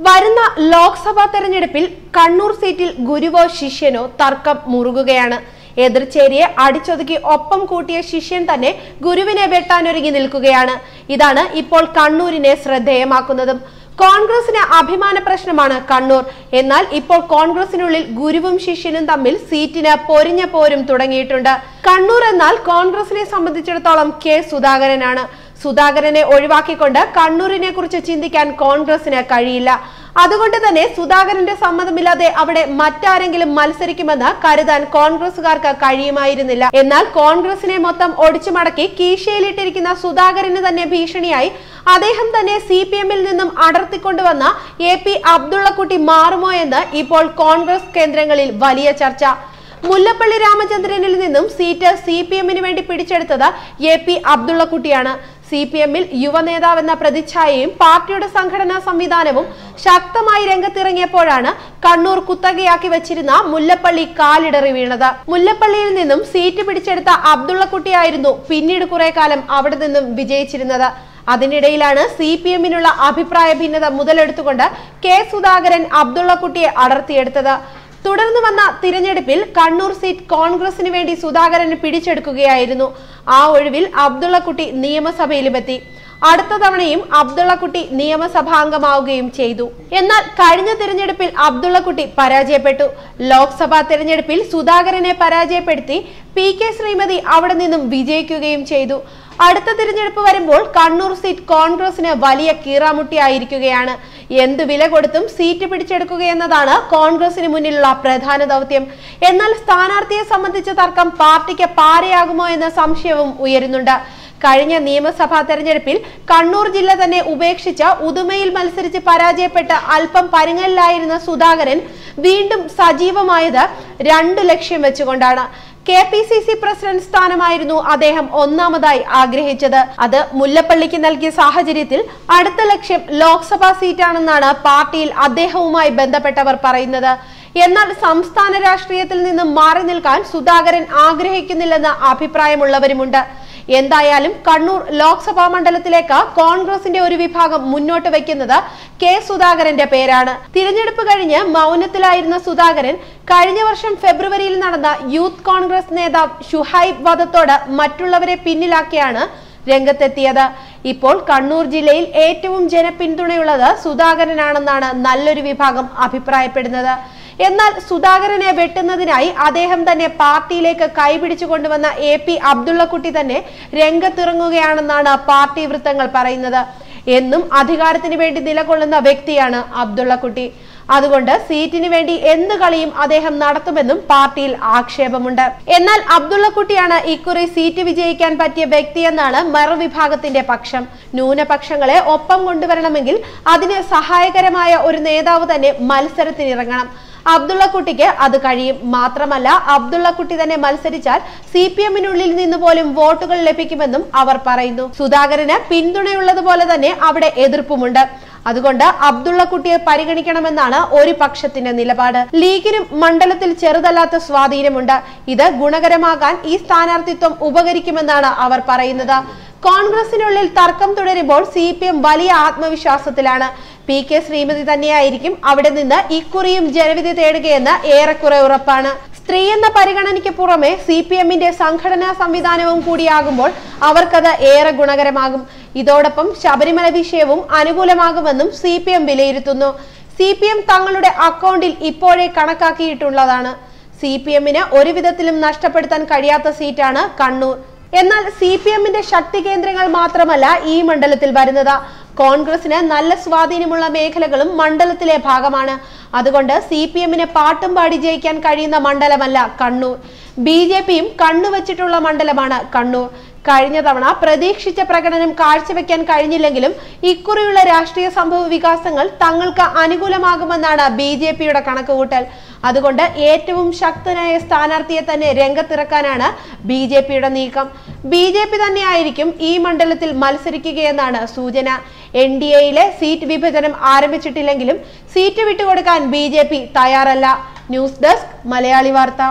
വരുന്ന ലോക്സഭാ തെരഞ്ഞെടുപ്പിൽ കണ്ണൂർ സീറ്റിൽ ഗുരുവോ ശിഷ്യനോ തർക്കം മുറുകുകയാണ്. എതിർചേരിയെ അടിച്ചൊതുക്കി ഒപ്പം കൂട്ടിയ ശിഷ്യൻ തന്നെ ഗുരുവിനെ വെട്ടാനൊരുങ്ങി നിൽക്കുകയാണ്. ഇതാണ് ഇപ്പോൾ കണ്ണൂരിനെ ശ്രദ്ധേയമാക്കുന്നതും. കോൺഗ്രസിന് അഭിമാന പ്രശ്നമാണ് കണ്ണൂർ. എന്നാൽ ഇപ്പോൾ കോൺഗ്രസിനുള്ളിൽ ഗുരുവും ശിഷ്യനും തമ്മിൽ സീറ്റിന് പൊരിഞ്ഞ പോരും തുടങ്ങിയിട്ടുണ്ട്. കണ്ണൂർ എന്നാൽ കോൺഗ്രസിനെ സംബന്ധിച്ചിടത്തോളം കെ സുധാകരനാണ്. സുധാകരനെ ഒഴിവാക്കിക്കൊണ്ട് കണ്ണൂരിനെ കുറിച്ച് ചിന്തിക്കാൻ കോൺഗ്രസിന് കഴിയില്ല. അതുകൊണ്ട് തന്നെ സുധാകരന്റെ സമ്മതമില്ലാതെ അവിടെ മറ്റാരെങ്കിലും മത്സരിക്കുമെന്ന് കരുതാൻ കോൺഗ്രസുകാർക്ക് കഴിയുമായിരുന്നില്ല. എന്നാൽ കോൺഗ്രസിനെ മൊത്തം ഒടിച്ചു മടക്കി കീശയിലിട്ടിരിക്കുന്ന സുധാകരന് തന്നെ ഭീഷണിയായി. അദ്ദേഹം തന്നെ സി പി എമ്മിൽ നിന്നും അടർത്തിക്കൊണ്ടുവന്ന എ പി അബ്ദുള്ളക്കുട്ടി മാറുമോ എന്ന് ഇപ്പോൾ കോൺഗ്രസ് കേന്ദ്രങ്ങളിൽ വലിയ ചർച്ച. മുല്ലപ്പള്ളി രാമചന്ദ്രനിൽ നിന്നും സീറ്റ് സി പി എമ്മിന് വേണ്ടി പിടിച്ചെടുത്തത് എ പി അബ്ദുള്ളക്കുട്ടിയാണ്. സി പി എമ്മിൽ യുവനേതാവെന്ന പ്രതിച്ഛായയും പാർട്ടിയുടെ സംഘടനാ സംവിധാനവും ശക്തമായി രംഗത്തിറങ്ങിയപ്പോഴാണ് കണ്ണൂർ കുത്തകയാക്കി വെച്ചിരുന്ന മുല്ലപ്പള്ളി കാലിടറി വീണത്. മുല്ലപ്പള്ളിയിൽ നിന്നും സീറ്റ് പിടിച്ചെടുത്ത അബ്ദുള്ളക്കുട്ടിയായിരുന്നു പിന്നീട് കുറെ കാലം അവിടെ നിന്നും വിജയിച്ചിരുന്നത്. അതിനിടയിലാണ് സി പി എമ്മിനുള്ള അഭിപ്രായ ഭിന്നത മുതലെടുത്തുകൊണ്ട് കെ സുധാകരൻ അബ്ദുള്ളക്കുട്ടിയെ അടർത്തിയെടുത്തത്. തുടർന്ന് വന്ന തിരഞ്ഞെടുപ്പിൽ കണ്ണൂർ സീറ്റ് കോൺഗ്രസിന് വേണ്ടി സുധാകരന് പിടിച്ചെടുക്കുകയായിരുന്നു. ആ ഒഴിവിൽ അബ്ദുള്ളക്കുട്ടി നിയമസഭയിലുമെത്തി. അടുത്ത തവണയും അബ്ദുള്ളക്കുട്ടി നിയമസഭാംഗമാവുകയും ചെയ്തു. എന്നാൽ കഴിഞ്ഞ തിരഞ്ഞെടുപ്പിൽ അബ്ദുള്ളക്കുട്ടി പരാജയപ്പെട്ടു. ലോക്സഭാ തിരഞ്ഞെടുപ്പിൽ സുധാകരനെ പരാജയപ്പെടുത്തി പി കെ ശ്രീമതി അവിടെ നിന്നും വിജയിക്കുകയും ചെയ്തു. അടുത്ത തിരഞ്ഞെടുപ്പ് വരുമ്പോൾ കണ്ണൂർ സീറ്റ് കോൺഗ്രസിന് വലിയ കീറാമുട്ടിയായിരിക്കുകയാണ്. എന്ത് വില കൊടുത്തും സീറ്റ് പിടിച്ചെടുക്കുക എന്നതാണ് കോൺഗ്രസിന് മുന്നിലുള്ള പ്രധാന ദൗത്യം. എന്നാൽ സ്ഥാനാർത്ഥിയെ സംബന്ധിച്ച തർക്കം പാർട്ടിക്ക് പാരയാകുമോ എന്ന സംശയവും ഉയരുന്നുണ്ട്. കഴിഞ്ഞ നിയമസഭാ തെരഞ്ഞെടുപ്പിൽ കണ്ണൂർ ജില്ല തന്നെ ഉപേക്ഷിച്ച ഉദുമയിൽ മത്സരിച്ച് പരാജയപ്പെട്ട് അല്പം പരുങ്ങലിലായിരുന്ന സുധാകരൻ വീണ്ടും സജീവമായത് രണ്ടു ലക്ഷ്യം വെച്ചുകൊണ്ടാണ്. K P C C president സ്ഥാനമായിരുന്നു അദ്ദേഹം ഒന്നാമതായി ആഗ്രഹിച്ചത്. അത് മുല്ലപ്പള്ളിക്ക് നൽകിയ സാഹചര്യത്തിൽ അടുത്ത ലക്ഷ്യം ലോക്സഭാ സീറ്റാണെന്നാണ് പാർട്ടിയിൽ അദ്ദേഹവുമായി ബന്ധപ്പെട്ടവർ പറയുന്നത്. എന്നാൽ സംസ്ഥാന രാഷ്ട്രീയത്തിൽ നിന്ന് മാറി നിൽക്കാൻ സുധാകരൻ ആഗ്രഹിക്കുന്നില്ലെന്ന അഭിപ്രായമുള്ളവരുമുണ്ട്. എന്തായാലും കണ്ണൂർ ലോക്സഭാ മണ്ഡലത്തിലേക്ക് കോൺഗ്രസിന്റെ ഒരു വിഭാഗം മുന്നോട്ട് വയ്ക്കുന്നത് കെ സുധാകരന്റെ പേരാണ്. തിരഞ്ഞെടുപ്പ് കഴിഞ്ഞ് മൗനത്തിലായിരുന്ന സുധാകരൻ കഴിഞ്ഞ വർഷം ഫെബ്രുവരിയിൽ നടന്ന യൂത്ത് കോൺഗ്രസ് നേതാവ് ഷുഹൈബ് വധത്തോട് മറ്റുള്ളവരെ പിന്നിലാക്കിയാണ് രംഗത്തെത്തിയത്. ഇപ്പോൾ കണ്ണൂർ ജില്ലയിൽ ഏറ്റവും ജനപിന്തുണയുള്ളത് സുധാകരനാണെന്നാണ് നല്ലൊരു വിഭാഗം അഭിപ്രായപ്പെടുന്നത്. എന്നാൽ സുധാകരനെ വെട്ടുന്നതിനായി അദ്ദേഹം തന്നെ പാർട്ടിയിലേക്ക് കൈപിടിച്ചു കൊണ്ടുവന്ന എ പി അബ്ദുള്ളക്കുട്ടി തന്നെ രംഗത്തിറങ്ങുകയാണെന്നാണ് പാർട്ടി വൃത്തങ്ങൾ പറയുന്നത്. എന്നും അധികാരത്തിന് വേണ്ടി നിലകൊള്ളുന്ന വ്യക്തിയാണ് അബ്ദുള്ളക്കുട്ടി. അതുകൊണ്ട് സീറ്റിനു വേണ്ടി എന്ത് കളിയും അദ്ദേഹം നടത്തുമെന്നും പാർട്ടിയിൽ ആക്ഷേപമുണ്ട്. എന്നാൽ അബ്ദുള്ളക്കുട്ടിയാണ് ഇക്കുറി സീറ്റ് വിജയിക്കാൻ പറ്റിയ വ്യക്തിയെന്നാണ് മറുവിഭാഗത്തിന്റെ പക്ഷം. ന്യൂനപക്ഷങ്ങളെ ഒപ്പം കൊണ്ടുവരണമെങ്കിൽ അതിന് സഹായകരമായ ഒരു നേതാവ് തന്നെ മത്സരത്തിനിറങ്ങണം. അബ്ദുള്ളക്കുട്ടിക്ക് അത് കഴിയും. മാത്രമല്ല അബ്ദുള്ളക്കുട്ടി തന്നെ മത്സരിച്ചാൽ സി പി എമ്മിനുള്ളിൽ നിന്ന് പോലും വോട്ടുകൾ ലഭിക്കുമെന്നും അവർ പറയുന്നു. സുധാകരന് പിന്തുണയുള്ളതുപോലെ തന്നെ അവിടെ എതിർപ്പുമുണ്ട്. അതുകൊണ്ട് അബ്ദുള്ളക്കുട്ടിയെ പരിഗണിക്കണമെന്നാണ് ഒരു പക്ഷത്തിന്റെ നിലപാട്. ലീഗിനും മണ്ഡലത്തിൽ ചെറുതല്ലാത്ത സ്വാധീനമുണ്ട്. ഇത് ഗുണകരമാകാൻ ഈ സ്ഥാനാർത്ഥിത്വം ഉപകരിക്കുമെന്നാണ് അവർ പറയുന്നത്. കോൺഗ്രസിനുള്ളിൽ തർക്കം തുടരുമ്പോൾ സി പി എം വലിയ ആത്മവിശ്വാസത്തിലാണ്. പി കെ ശ്രീമതി തന്നെയായിരിക്കും അവിടെ നിന്ന് ഇക്കുറിയും ജനവിധി തേടുകയെന്ന് ഏറെക്കുറെ ഉറപ്പാണ്. സ്ത്രീ എന്ന പരിഗണനയ്ക്ക് പുറമെ സി പി എമ്മിന്റെ സംഘടനാ സംവിധാനവും കൂടിയാകുമ്പോൾ അവർക്കത് ഏറെ ഗുണകരമാകും. ഇതോടൊപ്പം ശബരിമല വിഷയവും അനുകൂലമാകുമെന്നും സി പി എം വിലയിരുത്തുന്നു. സി പി എം തങ്ങളുടെ അക്കൗണ്ടിൽ ഇപ്പോഴേ കണക്കാക്കിയിട്ടുള്ളതാണ്. സി പി എമ്മിന് ഒരു വിധത്തിലും നഷ്ടപ്പെടുത്താൻ കഴിയാത്ത സീറ്റാണ് കണ്ണൂർ. എന്നാൽ സി പി എമ്മിന്റെ ശക്തി കേന്ദ്രങ്ങൾ മാത്രമല്ല ഈ മണ്ഡലത്തിൽ വരുന്നത്. കോൺഗ്രസിന് നല്ല സ്വാധീനമുള്ള മേഖലകളും മണ്ഡലത്തിലെ ഭാഗമാണ്. അതുകൊണ്ട് സി പി എമ്മിന് പാട്ടും പാടി ജയിക്കാൻ കഴിയുന്ന മണ്ഡലമല്ല കണ്ണൂർ. ബി ജെ പിയും കണ്ണുവച്ചിട്ടുള്ള മണ്ഡലമാണ് കണ്ണൂർ. കഴിഞ്ഞ തവണ പ്രതീക്ഷിച്ച പ്രകടനം കാഴ്ചവെക്കാൻ കഴിഞ്ഞില്ലെങ്കിലും ഇക്കുറിയുള്ള രാഷ്ട്രീയ സംഭവ വികാസങ്ങൾ തങ്ങൾക്ക് അനുകൂലമാകുമെന്നാണ് ബി ജെ പിയുടെ കണക്കുകൂട്ടൽ. അതുകൊണ്ട് ഏറ്റവും ശക്തനായ സ്ഥാനാർത്ഥിയെ തന്നെ രംഗത്തിറക്കാനാണ് ബി ജെ പിയുടെ നീക്കം. ബി ജെ പി തന്നെയായിരിക്കും ഈ മണ്ഡലത്തിൽ മത്സരിക്കുകയെന്നാണ് സൂചന. എൻ ഡി എയിലെ സീറ്റ് വിഭജനം ആരംഭിച്ചിട്ടില്ലെങ്കിലും സീറ്റ് വിട്ടുകൊടുക്കാൻ ബി ജെ പി തയ്യാറല്ല. News desk Malayali Vartha.